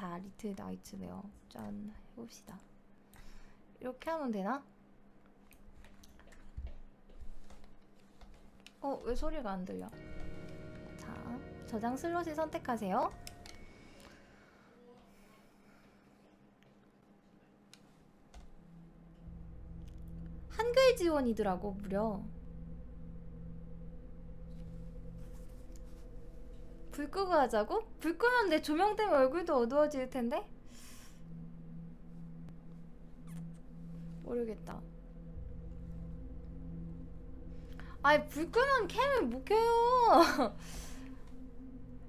자 리틀 나이트메어 짠 해봅시다. 이렇게 하면 되나? 어 왜 소리가 안 들려? 자 저장 슬롯을 선택하세요. 한글 지원이더라고 무려 불 끄고 하자고? 불 끄면 내 조명 때문에 얼굴도 어두워질 텐데? 모르겠다. 아이, 불 끄면 캠을 못 켜요!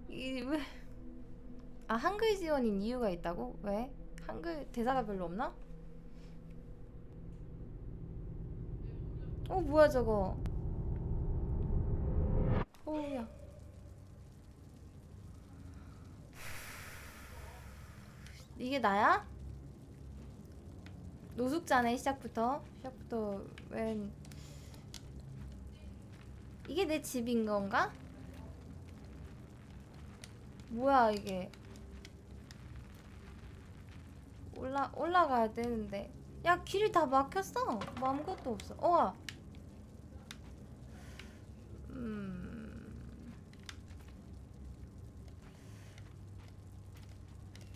이, 왜. 아, 한글 지원인 이유가 있다고? 왜? 한글 대사가 별로 없나? 어, 뭐야, 저거. 어우야. 이게 나야? 노숙자네 시작부터. 시작부터 웬 이게 내 집인 건가? 뭐야 이게? 올라 올라가야 되는데. 야 길이 다 막혔어. 뭐 아무것도 없어. 어와 음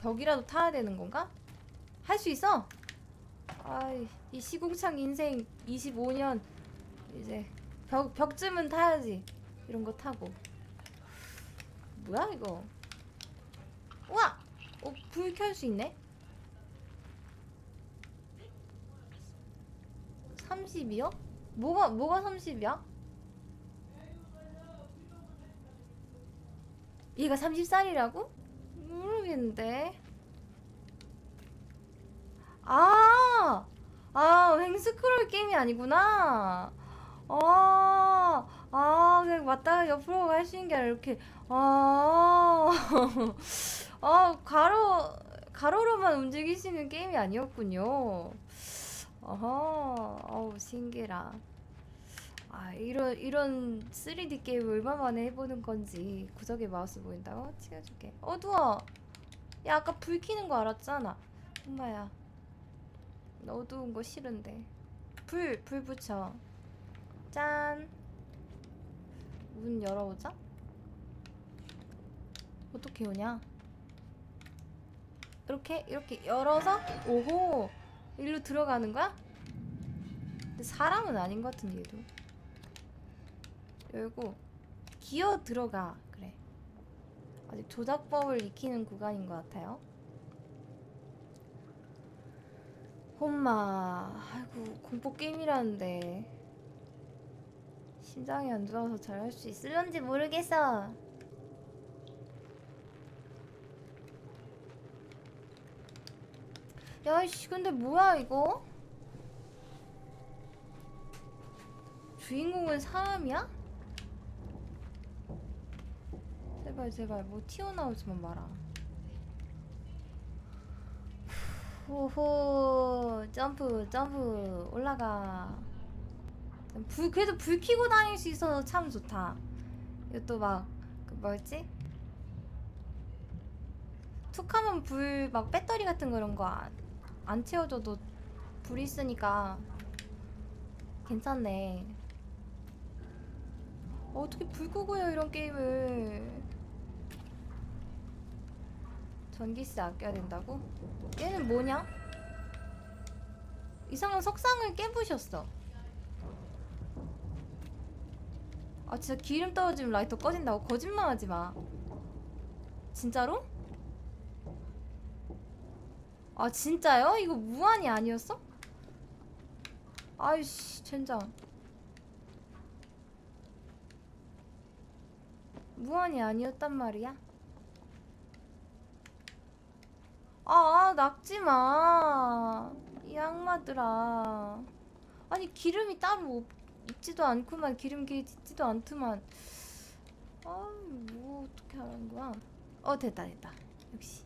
벽이라도 타야 되는 건가? 할 수 있어? 아이, 이 시궁창 인생 25년 이제 벽 벽쯤은 타야지. 이런 거 타고. 뭐야 이거? 우와! 어, 불 켤 수 있네? 30이요? 뭐가 뭐가 30이야? 얘가 30살이라고? 모르겠는데. 아! 아, 횡스크롤 게임이 아니구나. 아, 아, 그냥 왔다가 옆으로 있는 게 아니라 이렇게, 아, 아, 가로, 가로로만 있는 게임이 아니었군요. 어허, 어우, 신기라. 아, 이런, 이런 3D 게임 얼마 만에 해보는 건지 구석에 마우스 보인다고? 치워줄게. 어두워! 야, 아까 불 켜는 거 알았잖아. 엄마야. 어두운 거 싫은데. 불, 불 붙여. 짠. 문 열어보자. 어떻게 오냐? 이렇게, 이렇게 열어서, 오호! 일로 들어가는 거야? 근데 사람은 아닌 것 같은데, 얘도. 열고, 기어 들어가. 그래. 아직 조작법을 익히는 구간인 것 같아요. 홈마, 아이고 공포 게임이라는데 심장이 안 좋아서 잘 할 수 있을런지 모르겠어. 야이씨, 근데 뭐야 이거? 주인공은 사람이야? 제발 제발. 뭐 튀어나오지만 마라. 호호 점프 점프. 올라가. 불 그래도 불 켜고 다닐 수 있어서 참 좋다. 이것도 막그 뭐였지? 툭하면 불 막 배터리 같은 거 이런 거안 채워줘도 불 있으니까 괜찮네. 어, 어떻게 불 끄고 해요 이런 게임을 전기세 아껴야 된다고? 얘는 뭐냐? 이상한 석상을 깨부셨어. 아 진짜 기름 떨어지면 라이터 꺼진다고 거짓말하지 마. 진짜로? 아 진짜요? 이거 무한이 아니었어? 아이씨 젠장. 무한이 아니었단 말이야? 아, 낙지 마. 이 악마들아. 아니, 기름이 따로 없, 있지도 않구만. 기름기 있지도 않더만. 아, 뭐, 어떻게 하는 거야? 어, 됐다, 됐다. 역시.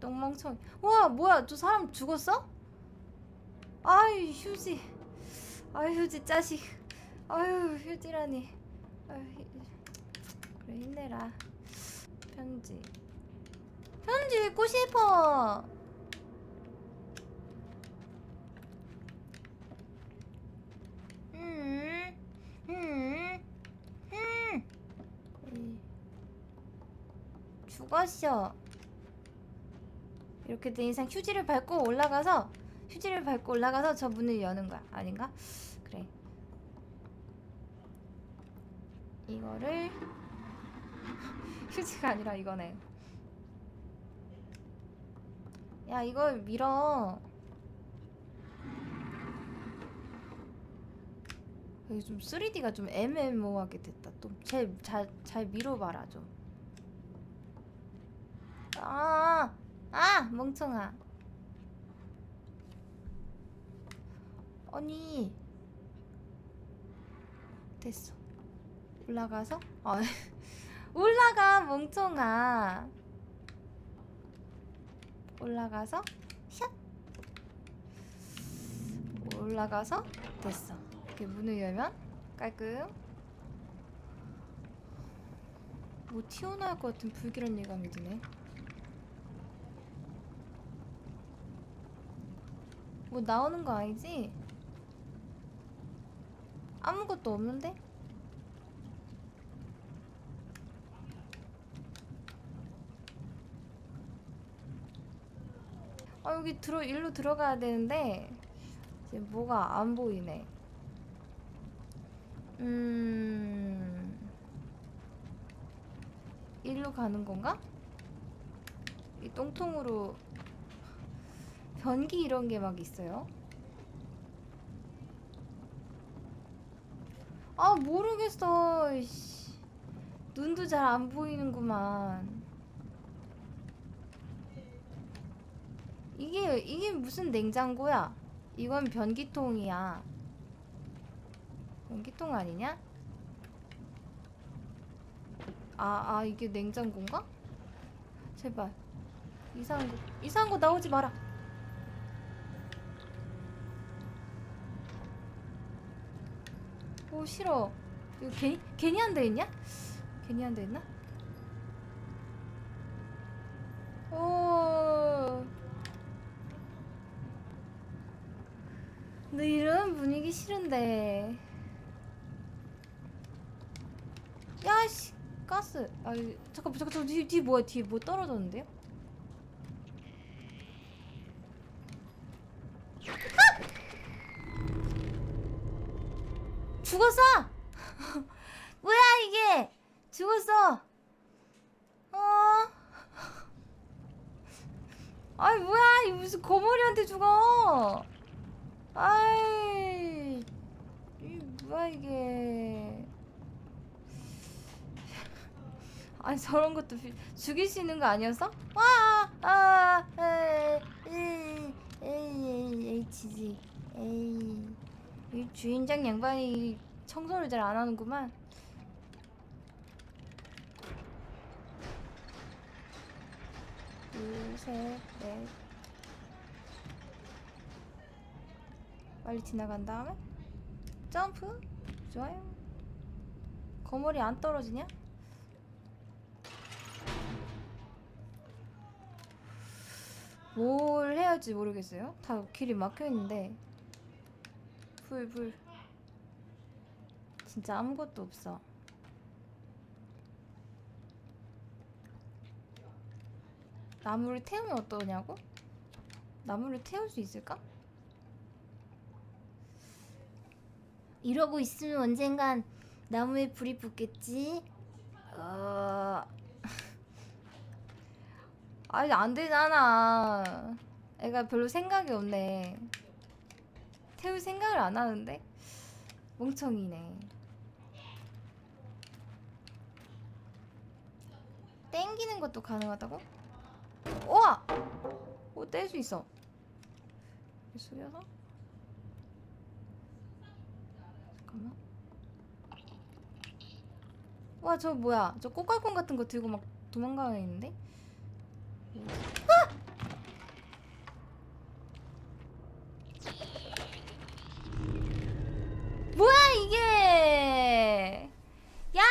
똥멍청. 와, 뭐야, 저 사람 죽었어? 아이, 휴지. 아이, 휴지, 짜식. 아유, 휴지라니. 아유, 히- 그래, 힘내라. 편지. 편지 읽고 싶어. 음, 음, 음. 죽었어. 이렇게 된 이상 휴지를 밟고 올라가서 휴지를 밟고 올라가서 저 문을 여는 거야. 아닌가? 그래. 이거를 휴지가 아니라 이거네. 야, 이걸 밀어. 여기 좀 3D가 좀 애매모호하게 됐다. 좀잘잘 밀어봐라 좀. 아, 아, 멍청아. 아니, 됐어. 올라가서, 아, 올라가 멍청아. 올라가서 샷. 올라가서 됐어. 이렇게 문을 열면 깔끔. 뭐 튀어나올 것 같은 불길한 예감이 드네. 뭐 나오는 거 아니지? 아무것도 없는데? 아 여기 들어 일로 들어가야 되는데 지금 뭐가 안 보이네. 음 일로 가는 건가? 이 똥통으로 변기 이런 게 막 있어요. 아 모르겠어. 눈도 잘 안 보이는구만. 이게 이게 무슨 냉장고야? 이건 변기통이야. 변기통 아니냐? 아, 아 이게 냉장고인가? 제발 이상한 거 이상한 거 나오지 마라. 오 싫어. 이거 괜히 괜히 안돼 있냐? 괜히 안돼 있나? 오. 너 이런 분위기 싫은데. 야씨 가스. 아 이- 잠깐 잠깐 잠깐 뒤, 뒤 뭐야 뒤에 뭐 떨어졌는데요? 아! 죽었어! 뭐야 이게? 죽었어. 어? 아이 뭐야 이 무슨 거머리한테 죽어? 아이 이 뭐야 이게? 아니 저런 것도 피- 죽일 수 있는 거 아니었어? 와! 아! 에이! 에이! 에이! 지지. 에이. 이 주인장 양반이 청소를 잘 안 하는구만. 둘, 셋, 넷. 빨리 지나간 다음에 점프. 좋아요. 거머리 안 떨어지냐? 뭘 해야 할지 모르겠어요. 다 길이 막혀 있는데. 불, 불. 진짜 아무것도 없어. 나무를 태우면 어떠냐고? 나무를 태울 수 있을까? 이러고 있으면 언젠간 나무에 불이 붙겠지? 어... 아니 안 되잖아. 애가 별로 생각이 없네. 태울 생각을 안 하는데 멍청이네. 땡기는 것도 가능하다고? 우와! 오, 뗄 수 있어. 숙여서? 잠깐만 와 저 뭐야? 저 꽃갈콘 같은 거 들고 막 도망가야 있는데? 아! 뭐야 이게? 야!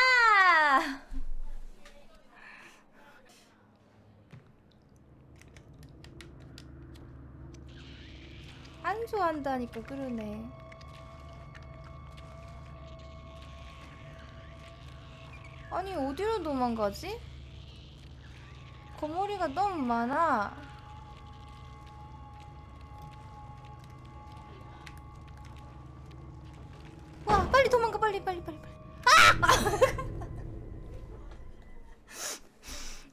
안좋아한다니까 그러네. 어디로 도망가지? 거머리가 너무 많아. 와 빨리 도망가 빨리 빨리 빨리 빨리. 아!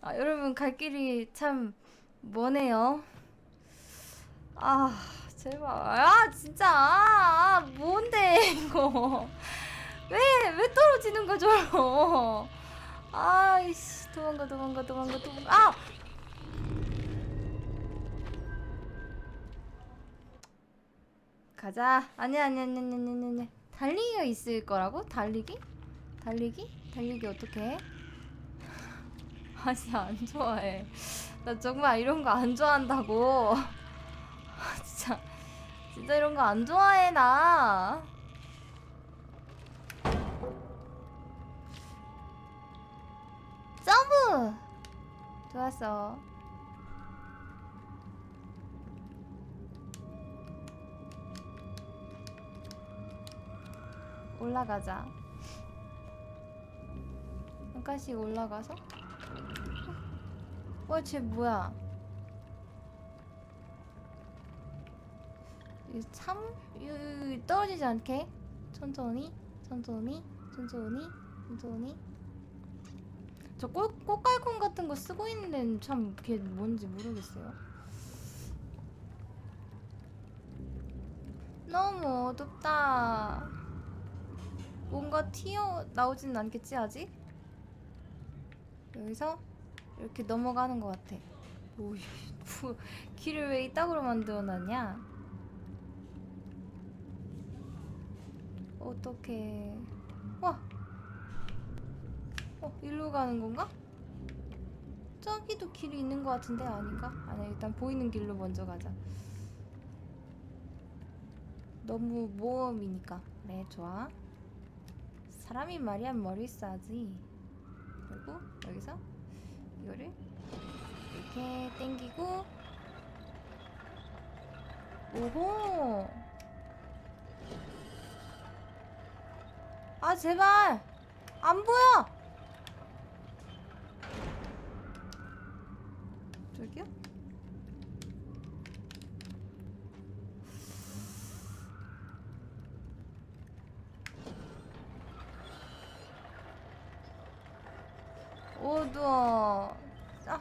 아 여러분 갈 길이 참 머네요. 아 제발 아 진짜 아, 뭔데 이거 왜 왜 떨어지는 거죠? 아이씨 도망가 도망가 도망가 도망가. 아! 가자. 아니 아니 아니 아니 아니 아니 달리기가 있을 거라고? 달리기? 달리기? 달리기 어떻게 해? 아니 안 좋아해. 나 정말 이런 거 안 좋아한다고. 아, 진짜. 진짜 이런 거 안 좋아해 나 좋았어. 올라가자. 잠깐씩 올라가서? 와 쟤 뭐야? 이참 떨어지지 않게. 천천히 천천히 천천히 천천히 저 꽃, 꽃갈콘 같은 거 쓰고 있는 참 그게 뭔지 모르겠어요 너무 어둡다 뭔가 튀어 나오진 않겠지 아직? 여기서 이렇게 넘어가는 것 같아 오, 뭐, 길을 왜 이따구로 만들어놨냐? 어떡해 와! 어, 일로 가는 건가? 저기도 길이 있는 것 같은데 아닌가? 아니 일단 보이는 길로 먼저 가자. 너무 모험이니까. 네 좋아. 사람이 말이야 머리 싸지. 그리고 여기서 이거를 이렇게 당기고. 오호! 아 제발! 안 보여 저기요? 어두워. 아.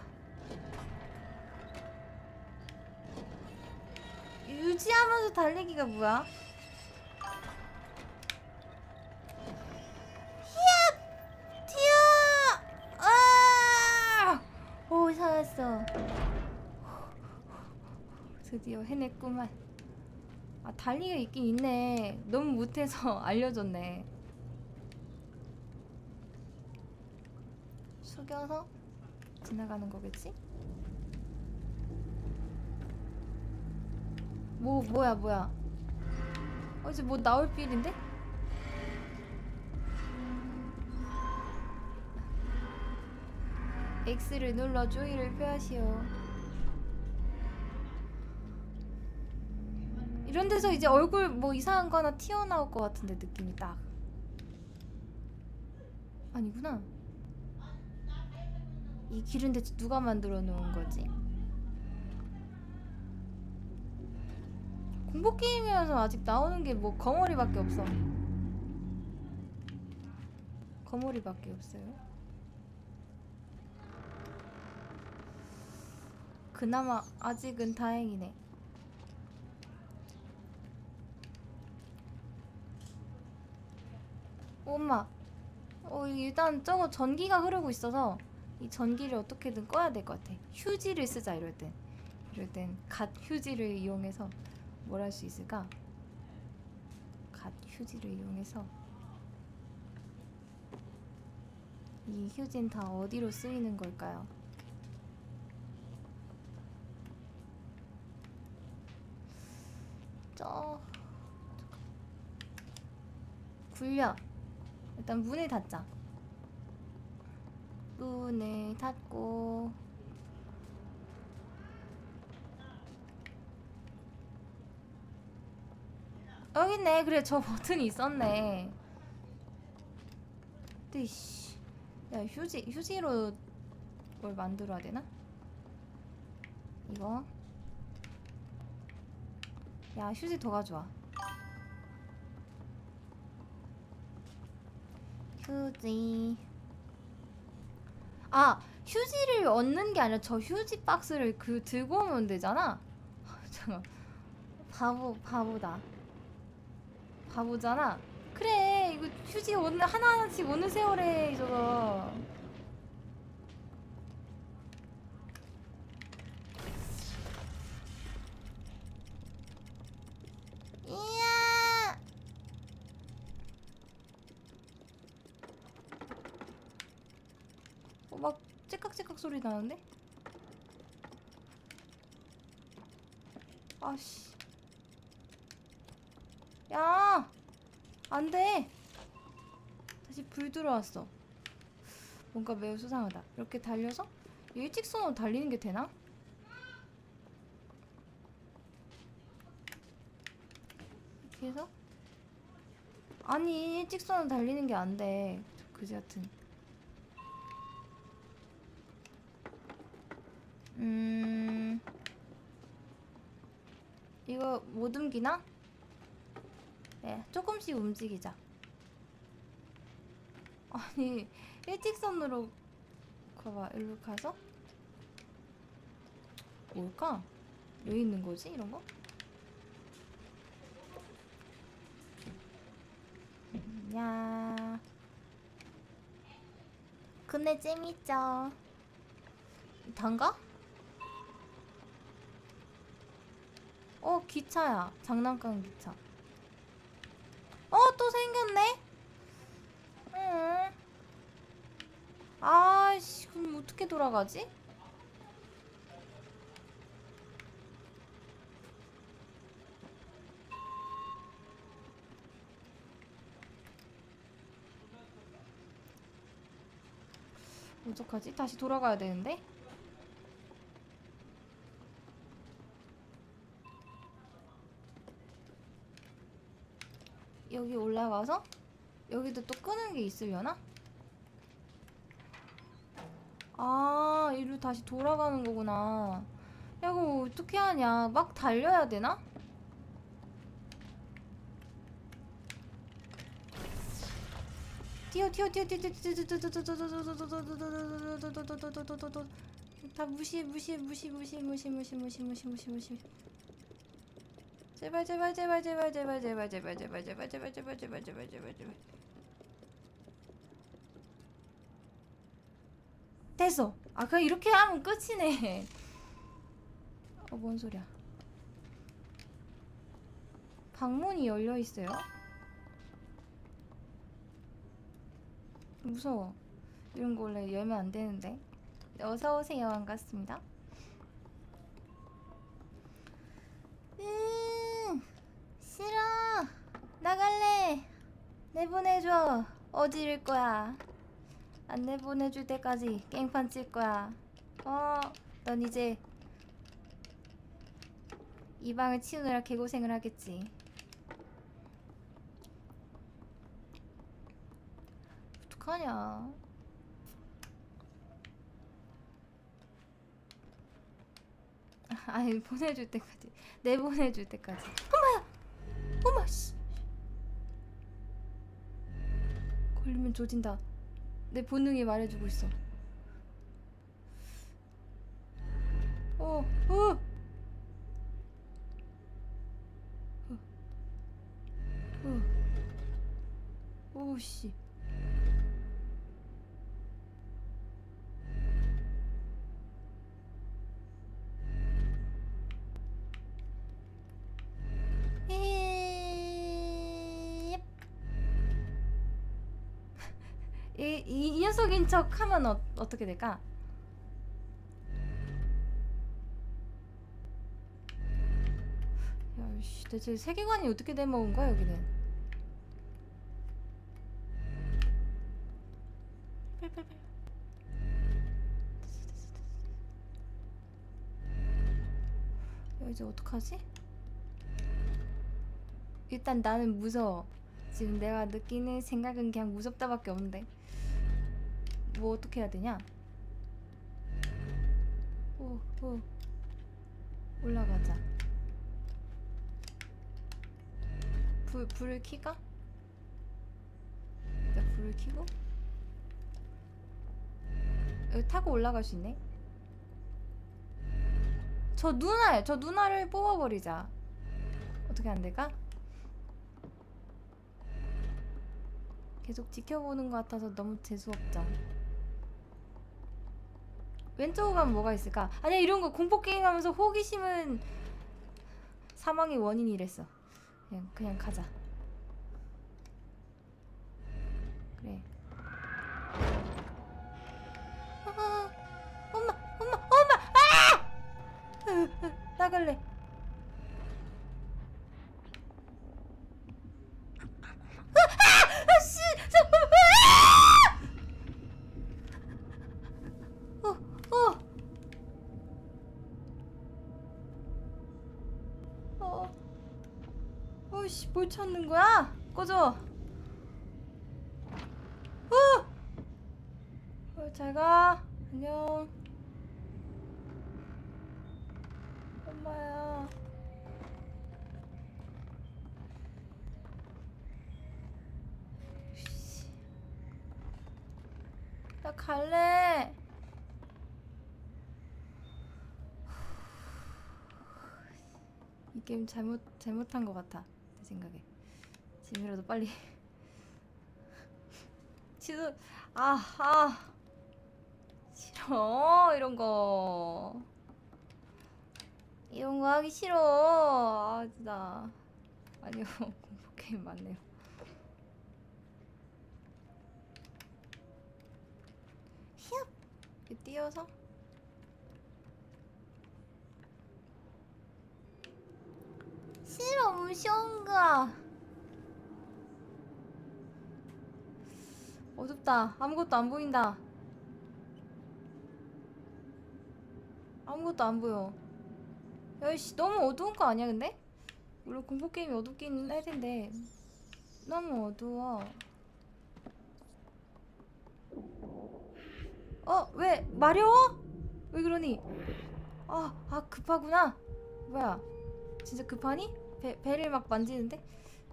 유지하면서 달리기가 뭐야? 드디어 해냈구만. 아, 달리기가 있긴 있네. 너무 못해서 알려줬네. 숙여서 지나가는 거겠지? 뭐 뭐야 뭐야 어 이제 뭐 나올 필인데? X를 눌러 주의를 표하시오 이런 데서 이제 얼굴 뭐 이상한 거 하나 튀어나올 것 같은데 느낌이 딱 아니구나 이 길은 대체 누가 만들어 놓은 거지? 공포 게임이라서 아직 나오는 게 뭐 거머리밖에 없어. 거머리밖에 없어요. 그나마 아직은 다행이네. 엄마, 어 일단 저거 전기가 흐르고 있어서 이 전기를 어떻게든 꺼야 될 것 같아. 휴지를 쓰자 이럴 땐. 이럴 땐 갓 휴지를 이용해서 뭘 할 수 있을까? 갓 휴지를 이용해서 이 휴지는 다 어디로 쓰이는 걸까요? 저 굴려. 일단 문을 닫자. 문을 닫고 여기 있네. 그래 저 버튼이 있었네. 근데 씨. 야 휴지 휴지로 뭘 만들어야 되나? 이거. 야 휴지 더 가져와. 휴지. 아 휴지를 얻는 게 아니라 저 휴지 박스를 그 들고 오면 되잖아. 잠깐. 바보 바보다. 바보잖아. 그래 이거 휴지 오늘 하나 하나씩 오는 세월에 저거. 이야. 어, 막 째깍째깍 소리 나는데? 아씨. 야! 안 돼! 다시 불 들어왔어. 뭔가 매우 수상하다. 이렇게 달려서? 일직선으로 달리는 게 되나? 이렇게 해서? 아니, 일직선으로 달리는 게 안 돼. 저 그지 같은. 음. 이거 못 옮기나? 네, 조금씩 움직이자. 아니, 일직선으로 가봐. 일로 가서? 뭘까? 왜 있는 거지? 이런 거? 야. 근데 재밌죠. 단가? 어, 기차야. 장난감 기차. 어, 또 생겼네? 응. 아이씨, 그럼 어떻게 돌아가지? 어떡하지? 다시 돌아가야 되는데? 여기 올라가서 여기도 또 끄는 게 있으려나? 아, 이리로 다시 돌아가는 거구나. 야, 이거 어떻게 하냐? 막 달려야 되나? 뛰어 뛰어 뛰어 뛰어 뛰어 뛰어 뛰어 뛰어 뛰어 다 무시 무시 무시 무시 무시 무시 무시 무시 무시 무시 제발 제발 제발 제발 제발 제발 제발 제발 제발 제발 제발 제발 제발 제발 제발 됐어. 아 그냥 이렇게 하면 끝이네. 어 뭔 소리야. 방문이 열려 있어요? 무서워. 이런 거 원래 열면 안 되는데. 어서 오세요. 반갑습니다. 음 나갈래. 내보내줘. 어디일 거야? 안 내보내줄 때까지 깽판 칠 거야. 어 넌 이제 이 방을 치우느라 개고생을 하겠지. 어떡하냐? 아니 보내줄 때까지. 내보내줄 때까지. 엄마야! 엄마 씨 걸리면 조진다 내 본능이 말해주고 있어 어, 어. 어. 어. 오씨 이, 이, 이 녀석인 척 하면 어, 어떻게 될까? 야, 씨, 대체 세계관이 어떻게 돼 먹은 거야, 여기는? 됐어. 야, 이제 어떡하지? 일단 나는 무서워. 지금 내가 느끼는 생각은 그냥 무섭다밖에 없는데. 뭐 어떻게 해야 되냐? 오, 오. 올라가자. 불, 불을 켜가? 나 불을 켜고? 여기 타고 올라갈 수 있네? 저 누나, 저 누나를 뽑아버리자. 어떻게 안 될까? 계속 지켜보는 것 같아서 너무 재수없죠. 왼쪽으로 가면 뭐가 있을까? 아니야 이런 거 공포 게임 하면서 호기심은 사망의 원인이랬어. 그냥 그냥 가자. 어이씨, 뭘 찾는 거야? 꺼져. 어! 어, 잘 가. 안녕. 엄마야. 씨. 나 갈래. 이 게임 잘못 잘못한 것 같아 내 생각에 지금이라도 빨리. 취소 아아. 싫어 이런 거. 이런 거 하기 싫어. 아 진짜. 아니요 공포 게임 맞네요. 이렇게 뛰어서 싫어 무서운 거 어둡다 아무것도 안 보인다 아무것도 안 보여 야이씨 너무 어두운 거 아니야 근데? 물론 공포 게임이 어둡긴 할 텐데 너무 어두워 어? 왜? 마려워? 왜 그러니? 아, 아 급하구나 뭐야 진짜 급하니? 배, 배를 막 만지는데?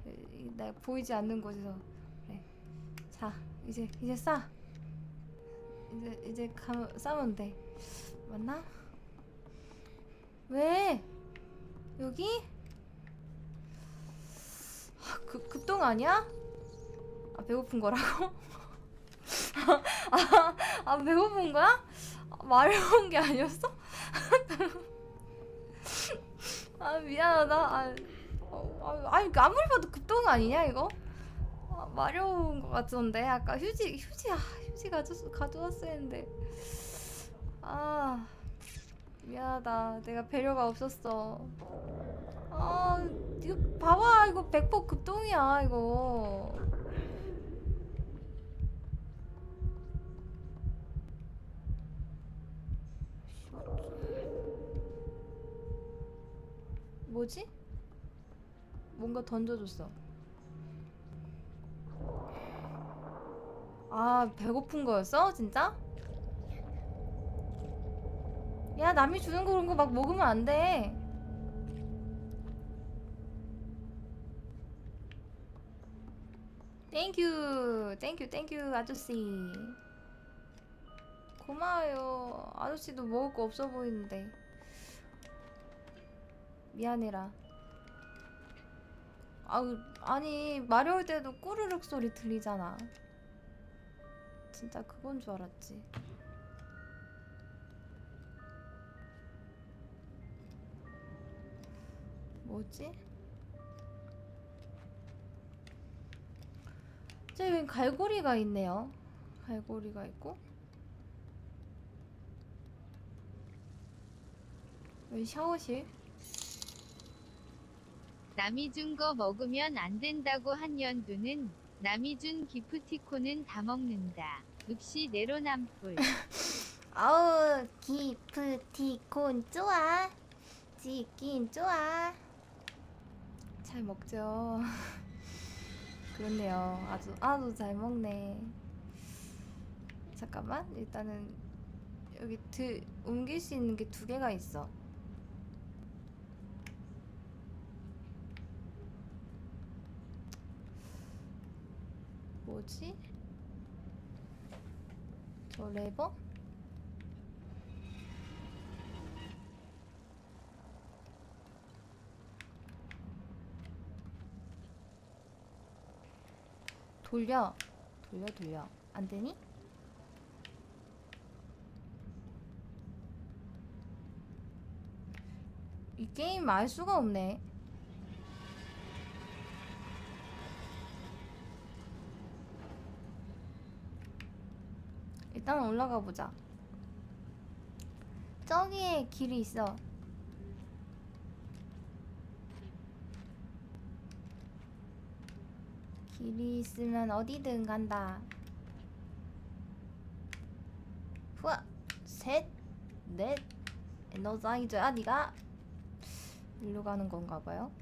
에, 나 보이지 않는 곳에서 그래 자 이제 이제 싸 이제 이제 가, 싸면 돼 맞나? 왜? 여기? 아, 급, 급동 아니야? 아 배고픈 거라고? 아, 아 배고픈 거야? 아, 마려운 게 아니었어? 아 미안하다. 아, 어, 아, 아니 아무리 봐도 급동 아니냐 이거? 아, 마려운 것 같던데 아까 휴지 휴지 아 휴지 가져 가져왔어야 했는데 아 미안하다 내가 배려가 없었어. 아 이거 봐봐 이거 백퍼 급동이야 이거. 뭐지? 뭔가 던져줬어. 아, 배고픈 거였어? 진짜? 야, 남이 주는 거 그런 거 막 먹으면 안 돼. 땡큐, 땡큐, 땡큐, 아저씨. 고마워요. 아저씨도 먹을 거 없어 보이는데. 미안해라. 아, 아니 마려울 때도 꾸르륵 소리 들리잖아. 진짜 그건 줄 알았지. 뭐지? 저기 갈고리가 있네요. 갈고리가 있고. 여기 샤워실. 남이 준 거 먹으면 안 된다고 한 연두는 남이 준 기프티콘은 다 먹는다. 읍시 내로남불. 아우 기프티콘 좋아. 치킨 좋아. 잘 먹죠. 그렇네요. 아주 아주 잘 먹네. 잠깐만 일단은 여기 드, 옮길 수 있는 게 두 개가 있어. 뭐지? 저 레버? 돌려 돌려 돌려 안 되니? 이 게임 알 수가 없네. 일단 올라가 보자. 저기에 길이 있어. 길이 있으면 어디든 간다. 후아, 셋, 넷, 에너자이저야 니가 일로 가는 건가 봐요.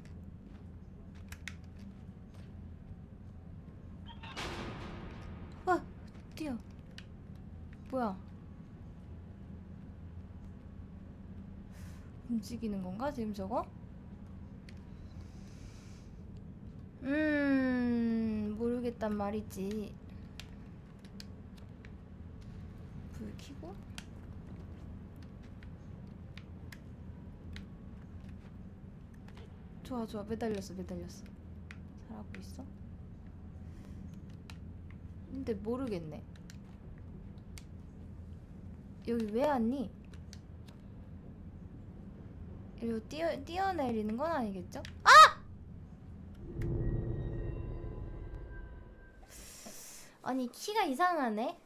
뭐야? 움직이는 건가 지금 저거? 음 모르겠단 말이지. 불 켜고 좋아 좋아 매달렸어 매달렸어 잘하고 있어? 근데 모르겠네. 여기 왜 왔니? 이리로 뛰어 뛰어내리는 건 아니겠죠? 아! 아니 키가 이상하네.